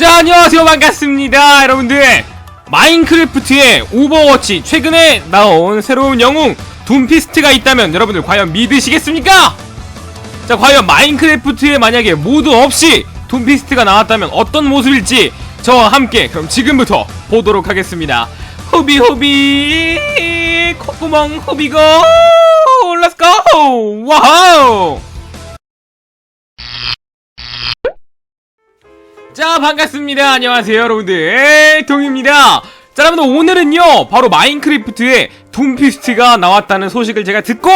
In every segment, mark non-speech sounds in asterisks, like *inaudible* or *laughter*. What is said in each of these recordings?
자 안녕하세요. 반갑습니다. 여러분들. 마인크래프트의 오버워치. 최근에 나온 새로운 영웅 둠피스트가 있다면 여러분들 과연 믿으시겠습니까? 자 과연 마인크래프트에 만약에 모드 없이 둠피스트가 나왔다면 어떤 모습일지 저와 함께 그럼 지금부터 보도록 하겠습니다. 호비 호비. 콧구멍 호비고. 렛츠고 와우 반갑습니다. 안녕하세요 여러분들. 동입니다. 자 여러분들 오늘은요 바로 마인크래프트에 둠피스트가 나왔다는 소식을 제가 듣고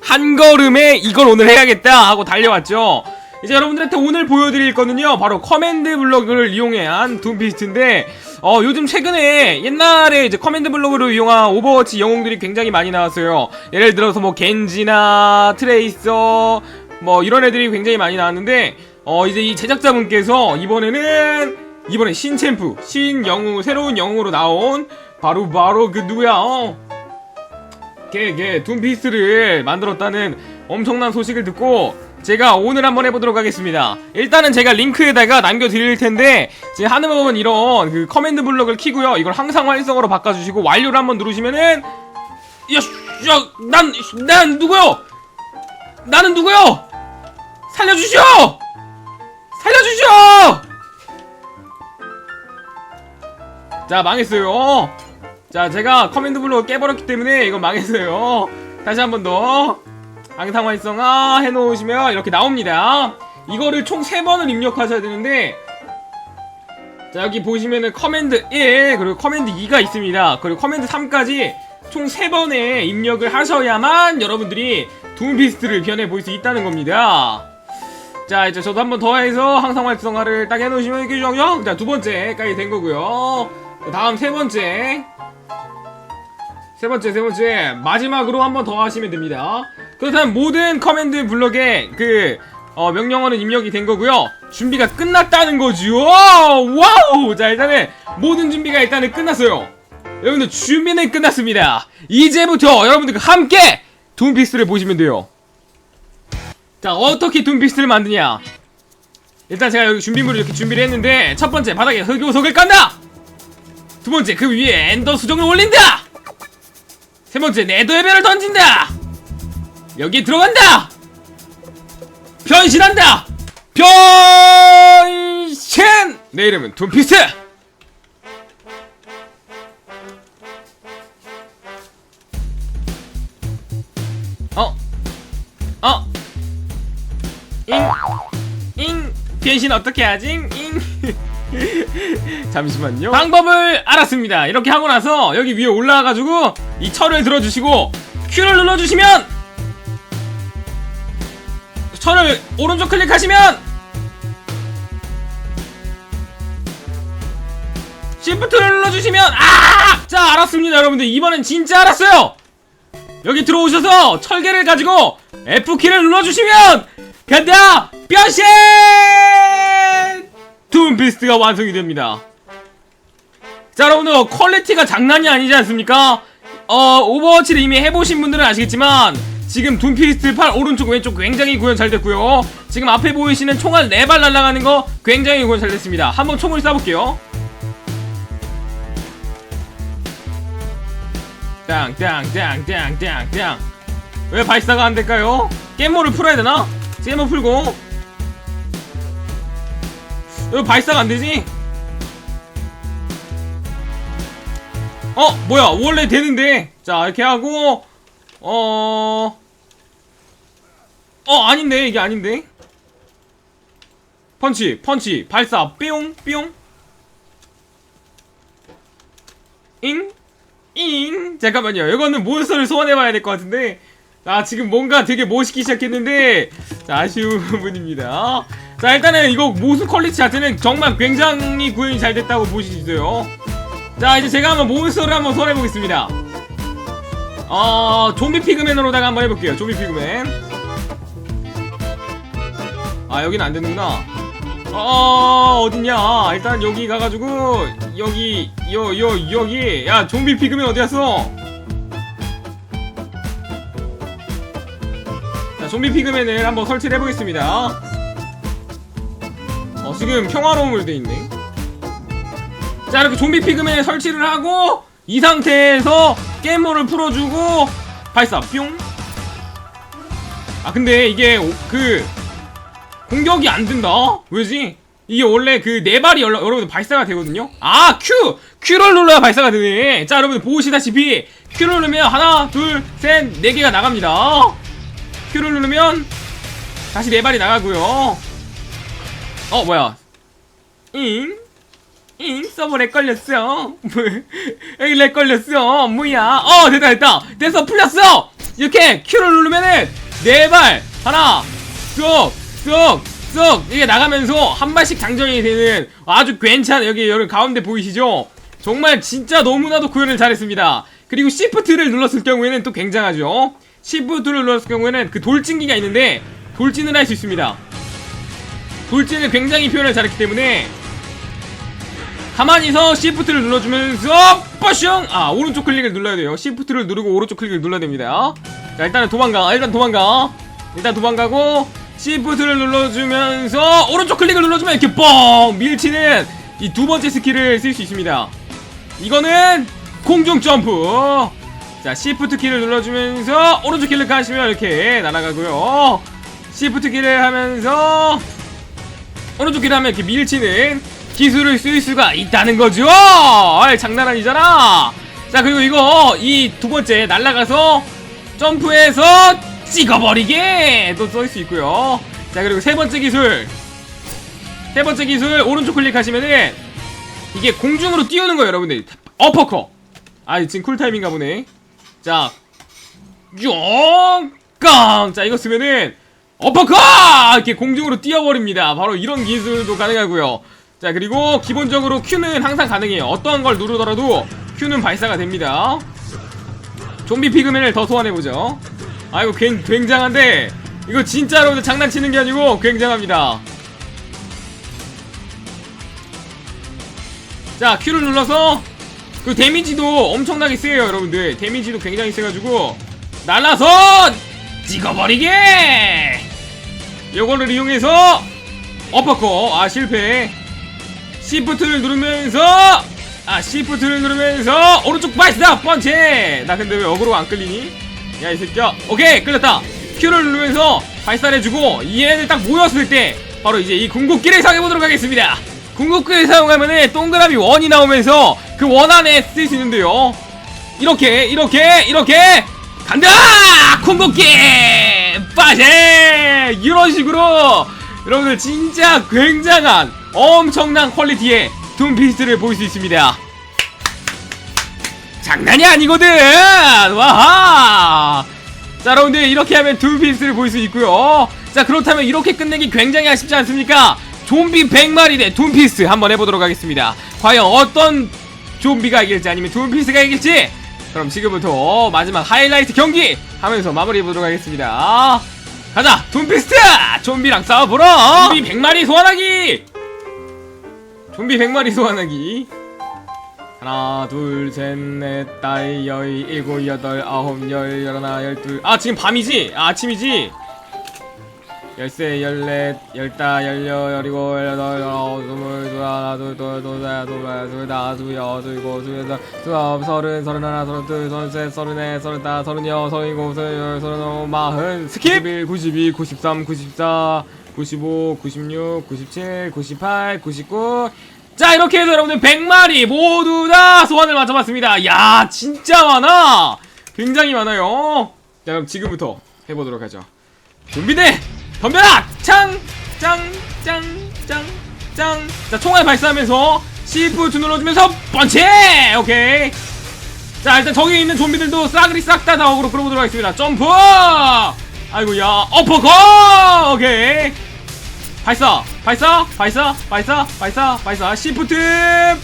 한 걸음에 이걸 오늘 해야겠다 하고 달려왔죠. 이제 여러분들한테 오늘 보여드릴 거는요 바로 커맨드 블럭을 이용해 한 둠피스트인데 어 요즘 최근에 옛날에 이제 커맨드 블럭으로 이용한 오버워치 영웅들이 굉장히 많이 나왔어요. 예를 들어서 뭐 겐지나 트레이서 뭐 이런 애들이 굉장히 많이 나왔는데 어 이제 이 제작자분께서 이번에는 이번에 신챔프 신영웅 새로운 영웅으로 나온 바로 바로 그 누구야 어? 걔걔 둠피스를 만들었다는 엄청난 소식을 듣고 제가 오늘 한번 해보도록 하겠습니다. 일단은 제가 링크에다가 남겨드릴 텐데 제 하는 법은 이런 그 커맨드 블럭을 키고요. 이걸 항상 활성으로 바꿔주시고 완료를 한번 누르시면은 야야난 난 누구요? 나는 누구요? 살려주시오 살려주시오! 자, 망했어요. 자, 제가 커맨드 블록을 깨버렸기 때문에 이건 망했어요. 다시 한 번 더. 항상 활성화 해놓으시면 이렇게 나옵니다. 이거를 총 3번을 입력하셔야 되는데, 자, 여기 보시면은 커맨드 1, 그리고 커맨드 2가 있습니다. 그리고 커맨드 3까지 총 3번의 입력을 하셔야만 여러분들이 둠피스트를 변해 볼 수 있다는 겁니다. 자 이제 저도 한 번 더 해서 항상 활성화를 딱 해놓으시면 이렇게 자두 번째까지 된 거고요. 다음 세 번째. 세 번째 세 번째. 마지막으로 한 번 더 하시면 됩니다. 그렇다면 모든 커맨드 블럭에 그 어, 명령어는 입력이 된 거고요. 준비가 끝났다는 거죠 와우! 자 일단은 모든 준비가 일단은 끝났어요. 여러분들 준비는 끝났습니다. 이제부터 여러분들과 함께 둠피스를 보시면 돼요 자 어떻게 둠피스트를 만드냐? 일단 제가 여기 준비물을 이렇게 준비를 했는데 첫 번째 바닥에 흑요석을 깐다! 두 번째 그 위에 엔더 수정을 올린다! 세 번째 네더의 별을 던진다! 여기에 들어간다! 변신한다! 변신! 내 이름은 둠피스 잉, 변신 어떻게 하지? 잉. *laughs* 잠시만요. 방법을 알았습니다. 이렇게 하고 나서 여기 위에 올라와가지고 이 철을 들어주시고 Q를 눌러주시면 철을 오른쪽 클릭하시면 Shift를 눌러주시면 아! 자 알았습니다 여러분들 이번엔 진짜 알았어요. 여기 들어오셔서 철개를 가지고 F키를 눌러주시면 간다! 변신! 둠피스트가 완성이 됩니다. 자, 여러분들, 퀄리티가 장난이 아니지 않습니까? 어, 오버워치를 이미 해보신 분들은 아시겠지만, 지금 둠피스트 팔 오른쪽 왼쪽 굉장히 구현 잘 됐고요. 지금 앞에 보이시는 총알 4발 날아가는 거 굉장히 구현 잘 됐습니다. 한번 총을 쏴볼게요. 땅, 땅, 땅, 땅, 땅, 땅. 왜 발사가 안 될까요? 게임모를 풀어야 되나? 게임모 풀고. 왜 발사가 안 되지? 어, 뭐야? 원래 되는데. 자, 이렇게 하고, 어, 어, 아닌데. 이게 아닌데. 펀치, 펀치, 발사, 뿅, 뿅. 잉? 잉? 잠깐만요. 이거는 몬스터를 소환해봐야 될 것 같은데. 아, 지금 뭔가 되게 멋있기 시작했는데. 자, 아쉬운 *laughs* 부분입니다. 자, 일단은 이거 모습 퀄리티 자체는 정말 굉장히 구현이 잘 됐다고 있어요. 자, 이제 제가 한번 몬스터를 한번 소환해보겠습니다. 어, 좀비 피그맨으로다가 한번 해볼게요. 좀비 피그맨. 아, 여긴 안 되는구나. 어, 어딨냐. 일단 여기 가가지고, 여기, 요, 요, 여기. 야, 좀비 피그맨 어디 갔어? 자, 좀비 피그맨을 한번 설치를 해보겠습니다. 어, 지금 평화로움으로 돼 있네. 자 이렇게 좀비 피그맨 설치를 하고 이 상태에서 게임모를 풀어주고 발사 뿅. 아 근데 이게 오- 그 공격이 안 된다. 왜지? 이게 원래 그 네 발이 여러- 여러분들 발사가 되거든요. 아 Q Q를 눌러야 발사가 되네. 자 여러분 보시다시피 Q를 누르면 하나 둘셋네 개가 나갑니다. Q를 누르면 다시 네 발이 나가고요. 어 뭐야? 잉? 잉? 서버 렉 걸렸어. *laughs* 여기 렉 걸렸어. 뭐야? 어 됐다 됐다. 됐어 풀렸어. 이렇게 Q를 누르면은 네 발 하나 쏙 쏙 쏙 이게 나가면서 한 발씩 장전이 되는 아주 괜찮은 여기 여기 가운데 보이시죠? 정말 진짜 너무나도 구현을 잘했습니다. 그리고 Shift를 눌렀을 경우에는 또 굉장하죠. Shift를 눌렀을 경우에는 그 돌진기가 있는데 돌진을 할 수 있습니다. 돌진을 굉장히 표현을 잘했기 때문에 가만히서 Shift를 눌러주면서 빠슝! 아 오른쪽 클릭을 눌러야 돼요 Shift를 누르고 오른쪽 클릭을 눌러야 됩니다 자 일단은 도망가 일단 도망가 일단 도망가고 Shift를 눌러주면서 오른쪽 클릭을 눌러주면 이렇게 뻥! 밀치는 이 두 번째 스킬을 쓸 수 있습니다 이거는 공중 점프 자 Shift 키를 눌러주면서 오른쪽 클릭하시면 이렇게 날아가고요 Shift 키를 하면서 오른쪽 길을 하면 이렇게 밀치는 기술을 쓸 수가 있다는 거죠. 아이, 장난 아니잖아. 자 그리고 이거 이 두 번째 날아가서 점프해서 찍어버리게! 또 쏠 수 있고요. 자 그리고 세 번째 기술. 세 번째 기술 오른쪽 클릭하시면은 이게 공중으로 띄우는 거예요, 여러분들. 어퍼컷. 아 지금 쿨타임인가 보네. 자 용깡! 자 이거 쓰면은 어퍼컷 이렇게 공중으로 뛰어버립니다. 바로 이런 기술도 가능하고요. 자 그리고 기본적으로 Q는 항상 가능해요. 어떠한 걸 누르더라도 Q는 발사가 됩니다. 좀비 피그맨을 더 소환해보죠 아이고 굉, 굉장한데. 이거 진짜로 장난치는 게 아니고 굉장합니다. 자 Q를 눌러서 그 데미지도 엄청나게 세요 여러분들. 데미지도 굉장히 세가지고 날라서 찍어버리게! 요거를 이용해서 어퍼컷 아 실패. 시프트를 누르면서 아 시프트를 누르면서 오른쪽 발사 펀치 나 근데 왜 어그로 안 끌리니 야 이 새끼야. 오케이 끌렸다. Q를 누르면서 발사를 해주고 얘네들 딱 모였을 때 바로 이제 이 궁극기를 사용해보도록 하겠습니다. 궁극기를 사용하면은 동그라미 원이 나오면서 그 원 안에 쓸 수 있는데요. 이렇게 이렇게 이렇게. 간다! 궁극기! 빠세! 이런 식으로 여러분들 진짜 굉장한 엄청난 퀄리티의 둠피스트를 볼 수 있습니다 장난이 아니거든. 와하. 자 여러분들 이렇게 하면 둠피스트를 볼 수 있고요. 자 그렇다면 이렇게 끝내기 굉장히 아쉽지 않습니까? 좀비 100마리 대 둠피스트 한번 해보도록 하겠습니다. 과연 어떤 좀비가 이길지 아니면 둠피스트가 이길지? 그럼 지금부터 마지막 하이라이트 경기 하면서 마무리해보도록 하겠습니다. 가자 둠피스트 좀비랑 싸워보러. 좀비 100마리 소환하기. 좀비 100마리 소환하기 하나 둘셋넷 다섯 여섯 일곱 여덟 아홉 열 열하나 열둘 아 지금 밤이지? 아, 아침이지? 열세 열넷 열다 열여 열이고 열여덟 열아홉 스물 스물하나 스물둘 스물셋 스물넷 스물다섯 스물여섯 스물일곱 스물여덟 스물아홉 서른 서른 하나 서른 둘 서른 셋 서른 넷 서른 다 서른 여 서른 일곱 서른여덟 서른 아홉 마흔 스킵 91 92 93 94 95 96 97 98 99 자 이렇게 해서 여러분들 100마리 모두 다 소환을 맞춰봤습니다. 야 진짜 많아. 굉장히 많아요. 자 그럼 지금부터 해보도록 하죠. 준비돼! 덤벼라 짱짱짱 짱 짱 자 총알 발사하면서 Shift 눌러주면서 펀치 오케이. 자 일단 저기 있는 좀비들도 싸그리 싹 다 다 어그로 끌어보도록 하겠습니다. 점프! 아이고야 어퍼컷! 오케이. 발사 발사 발사 발사 발사 발사 시프트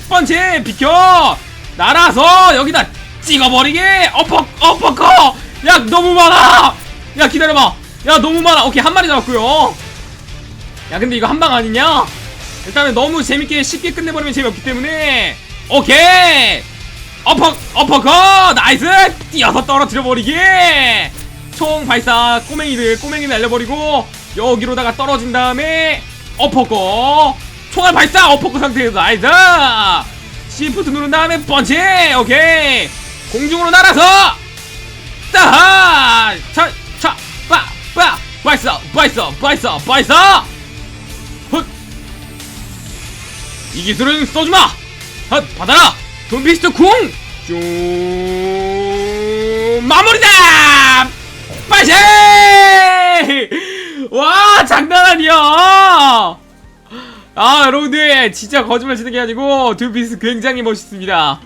펀치 비켜. 날아서 여기다 찍어버리게 어퍼 어퍼컷 야 너무 많아. 야 기다려봐. 야 너무 많아. 오케이 한 마리 잡았고요. 야 근데 이거 한 방 아니냐? 일단은 너무 재밌게 쉽게 끝내버리면 재미없기 때문에. 오케이. 어퍼 어퍼컷 나이스. 뛰어서 떨어뜨려 버리게 총 발사 꼬맹이들 꼬맹이 날려버리고 여기로다가 떨어진 다음에 어퍼컷 총알 발사 어퍼컷 상태에서 나이스. 시프트 누른 다음에 펀치 오케이. 공중으로 날아서. 따하! 차차빠빠. 발사 발사 발사 발사. 헛! 이 기술은 써주마. 헛 받아라. 돈피스트 궁! 쭉. 마무리다! 빠시! 와 장난 아니야! 아 여러분들 진짜 거짓말 치는 게 아니고 돈피스트 굉장히 멋있습니다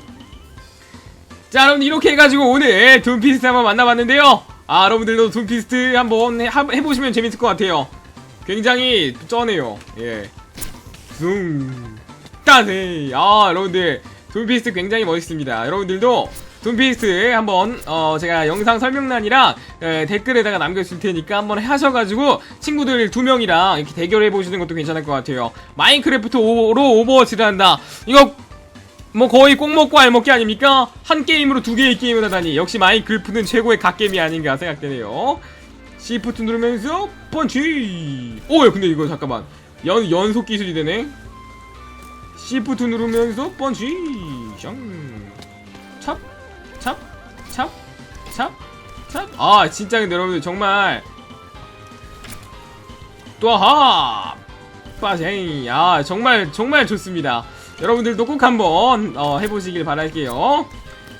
자 여러분 이렇게 해가지고 오늘 둠피스트 한번 만나봤는데요 아 여러분들도 둠피스트 한번 해, 하- 해보시면 재밌을 것 같아요 굉장히 쩌네요 예 둥, 따네. 아, 여러분들, 둠피스트 굉장히 멋있습니다. 여러분들도 둠피스트 한번, 어, 제가 영상 설명란이랑 에, 댓글에다가 남겨줄 테니까 한번 하셔가지고 친구들 두 명이랑 이렇게 대결해 보시는 것도 괜찮을 것 같아요. 마인크래프트 로 오버워치를 한다. 이거 뭐 거의 꼭 먹고 알 먹기 아닙니까? 한 게임으로 두 개의 게임을 하다니 역시 마인크래프트는 최고의 갓게임이 아닌가 생각되네요. 시프트 누르면서 펀치. 오, 근데 이거 잠깐만 연 연속 기술이 되네. 시프트 누르면서 펀치. 샹. 찹, 찹, 찹, 찹, 찹. 아 진짜 근데 여러분들. 정말. 또하! 빠쟁이. 아 정말 정말 좋습니다. 여러분들도 꼭 한번 어, 해보시길 바랄게요.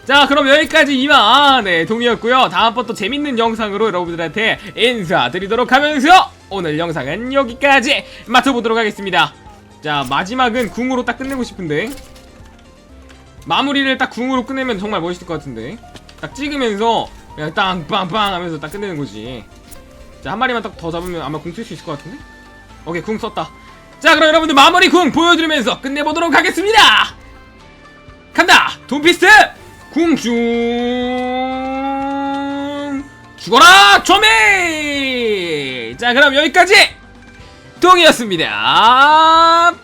자 그럼 여기까지 이만. 네 동이었고요. 다음번 또 재밌는 영상으로 여러분들한테 인사드리도록 하면서 오늘 영상은 여기까지. 마쳐보도록 하겠습니다. 자 마지막은 궁으로 딱 끝내고 싶은데 마무리를 딱 궁으로 끝내면 정말 멋있을 것 같은데 딱 찍으면서 그냥 땅빵빵 하면서 딱 끝내는 거지 자 한 마리만 딱 더 잡으면 아마 궁 쓸 수 있을 것 같은데 오케이 궁 썼다 자 그럼 여러분들 마무리 궁 보여드리면서 끝내보도록 하겠습니다 간다! 돈피스트! 궁중! 죽어라! 조미! 자, 그럼 여기까지! 동이었습니다.